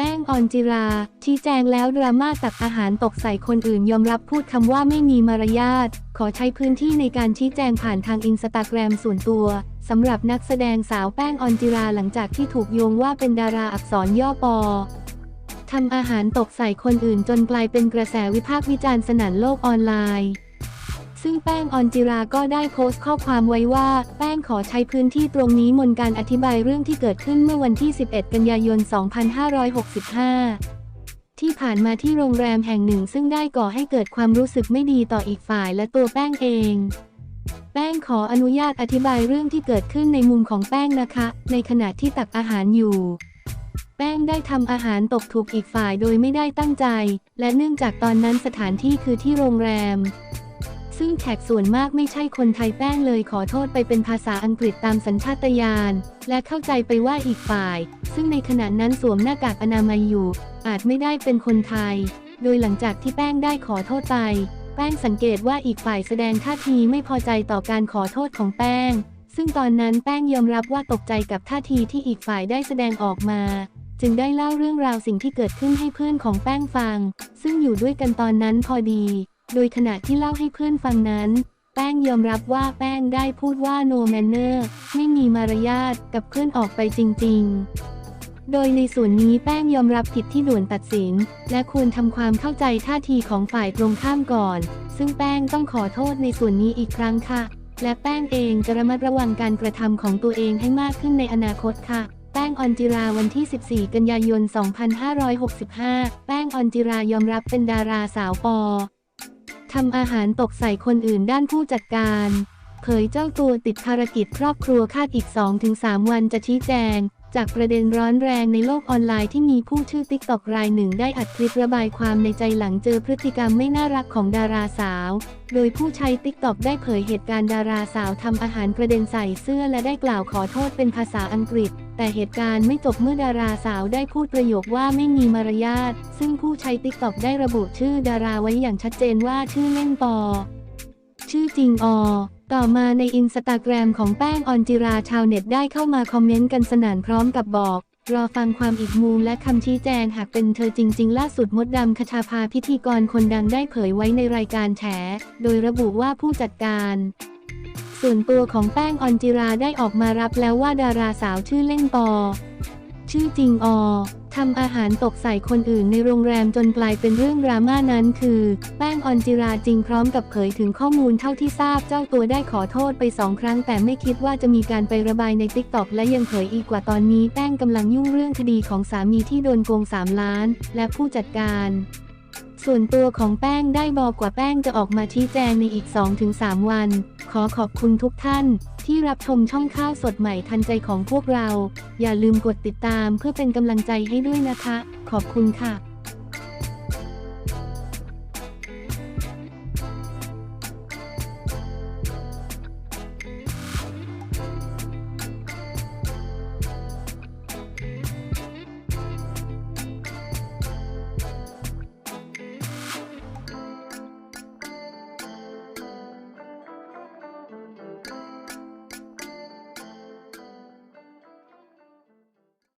แป้งออนจิรา ชี้แจงแล้วดราม่าตักอาหารตกใส่คนอื่นยอมรับพูดคำว่าไม่มีมารยาท ขอใช้พื้นที่ในการชี้แจงผ่านทางอินสตาแกรมส่วนตัวสำหรับนักแสดงสาวแป้งออนจิราหลังจากที่ถูกโยงว่าเป็นดาราอักษรย่อปอทำอาหารตกใส่คนอื่นจนกลายเป็นกระแสวิพากษ์วิจารณ์สนั่นโลกออนไลน์ ซึ่งแป้งออนจิราก็ได้โพสต์ข้อความไว้ว่า แป้งขอใช้พื้นที่ตรงนี้มนการอธิบายเรื่องที่เกิดขึ้นเมื่อวันที่ 11 กันยายน 2565ที่ผ่านมาที่โรงแรมแห่งหนึ่งซึ่งได้ก่อให้เกิดความรู้สึกไม่ดีต่ออีกฝ่ายและตัวแป้งเอง แป้งขออนุญาตอธิบายเรื่องที่เกิดขึ้นในมุมของแป้งนะคะ ในขณะที่ตักอาหารอยู่ แป้งได้ทำอาหารตกถูกอีกฝ่ายโดยไม่ได้ตั้งใจ และเนื่องจากตอนนั้นสถานที่คือที่โรงแรม ซึ่งแขกส่วนมากไม่ใช่คนไทยแป้งเลยขอโทษไปเป็นภาษาอังกฤษตามสัญชาตญาณ และเข้าใจไปว่าอีกฝ่าย ซึ่งในขณะนั้นสวมหน้ากากอนามัยอยู่ อาจไม่ได้เป็นคนไทย โดยหลังจากที่แป้งได้ขอโทษไป แป้งสังเกตว่าอีกฝ่ายแสดงท่าทีไม่พอใจต่อการขอโทษของแป้ง ซึ่งตอนนั้นแป้งยอมรับว่าตกใจกับท่าทีที่อีกฝ่ายได้แสดงออกมาจึงได้เล่าเรื่องราวสิ่งที่เกิดขึ้นให้เพื่อนของแป้งฟัง ซึ่งอยู่ด้วยกันตอนนั้นพอดี โดยขณะที่เล่าให้เพื่อนฟังนั้น แป้งยอมรับว่าแป้งได้พูดว่า no manner ไม่มีมารยาทกับเพื่อนออกไปจริง ๆ โดยในส่วนนี้แป้งยอมรับผิดที่ด่วนตัดสิน และควรทำความเข้าใจท่าทีของฝ่ายตรงข้ามก่อน ซึ่งแป้งต้องขอโทษในส่วนนี้อีกครั้งค่ะ และแป้งเองจะระมัดระวังการกระทำของตัวเองให้มากขึ้นในอนาคตค่ะแป้งออนจิราวันที่ 14 กันยายน 2565 แป้งออนจิรายอมรับเป็นดาราสาวปอ ทำอาหารตกใส่คนอื่นด้านผู้จัดการเผยเจ้าตัวติดภารกิจครอบครัวคาดอีก 2-3 วันจะชี้แจง จากประเด็นร้อนแรงในโลกออนไลน์ที่มีผู้ชื่อติ๊กตอกรายหนึ่งได้อัดคลิประบายความในใจหลังเจอพฤติกรรมไม่น่ารักของดาราสาว โดยผู้ใช้ติ๊กตอกได้เผยเหตุการณ์ดาราสาวทำอาหารกระเด็นใส่เสื้อและได้กล่าวขอโทษเป็นภาษาอังกฤษ แต่เหตุการณ์ไม่จบเมื่อดาราสาวได้พูดประโยคว่าไม่มีมารยาท ซึ่งผู้ใช้ติ๊กต็อกได้ระบุชื่อดาราไว้อย่างชัดเจนว่าชื่อเล่นปอ ชื่อจริงอต่อมาในอินสตาแกรมของแป้งออนจิราชาวเน็ตได้เข้ามาคอมเมนต์กันสนั่นพร้อมกับบอก รอฟังความอีกมุมและคำชี้แจงหากเป็นเธอจริง ๆ ล่าสุดมดดำคชาภาพิธีกรคนดังได้เผยไว้ในรายการแฉ โดยระบุว่าผู้จัดการ ส่วนตัวของแป้งออนจิราได้ออกมารับแล้วว่าดาราสาวชื่อเล่นปอ ชื่อจริงอทำอาหารตกใส่คนอื่นในโรงแรมจนกลายเป็นเรื่องดราม่านั้นคือ แป้งออนจิราจริงพร้อมกับเผยถึงข้อมูลเท่าที่ทราบเจ้าตัวได้ขอโทษไปสองครั้ง แต่ไม่คิดว่าจะมีการไประบายในติ๊กต็อกและยังเผยอีกกว่าตอนนี้แป้งกำลังยุ่งเรื่องคดีของสามีที่โดนโกง 3 ล้าน และผู้จัดการ ส่วนตัวของแป้งได้บอกกว่าแป้งจะออกมาชี้แจงในอีก 2-3 วัน ขอขอบคุณทุกท่าน ที่รับชมช่องข้าวสดใหม่ทันใจของพวกเรา อย่าลืมกดติดตามเพื่อเป็นกำลังใจให้ด้วยนะคะ ขอบคุณค่ะ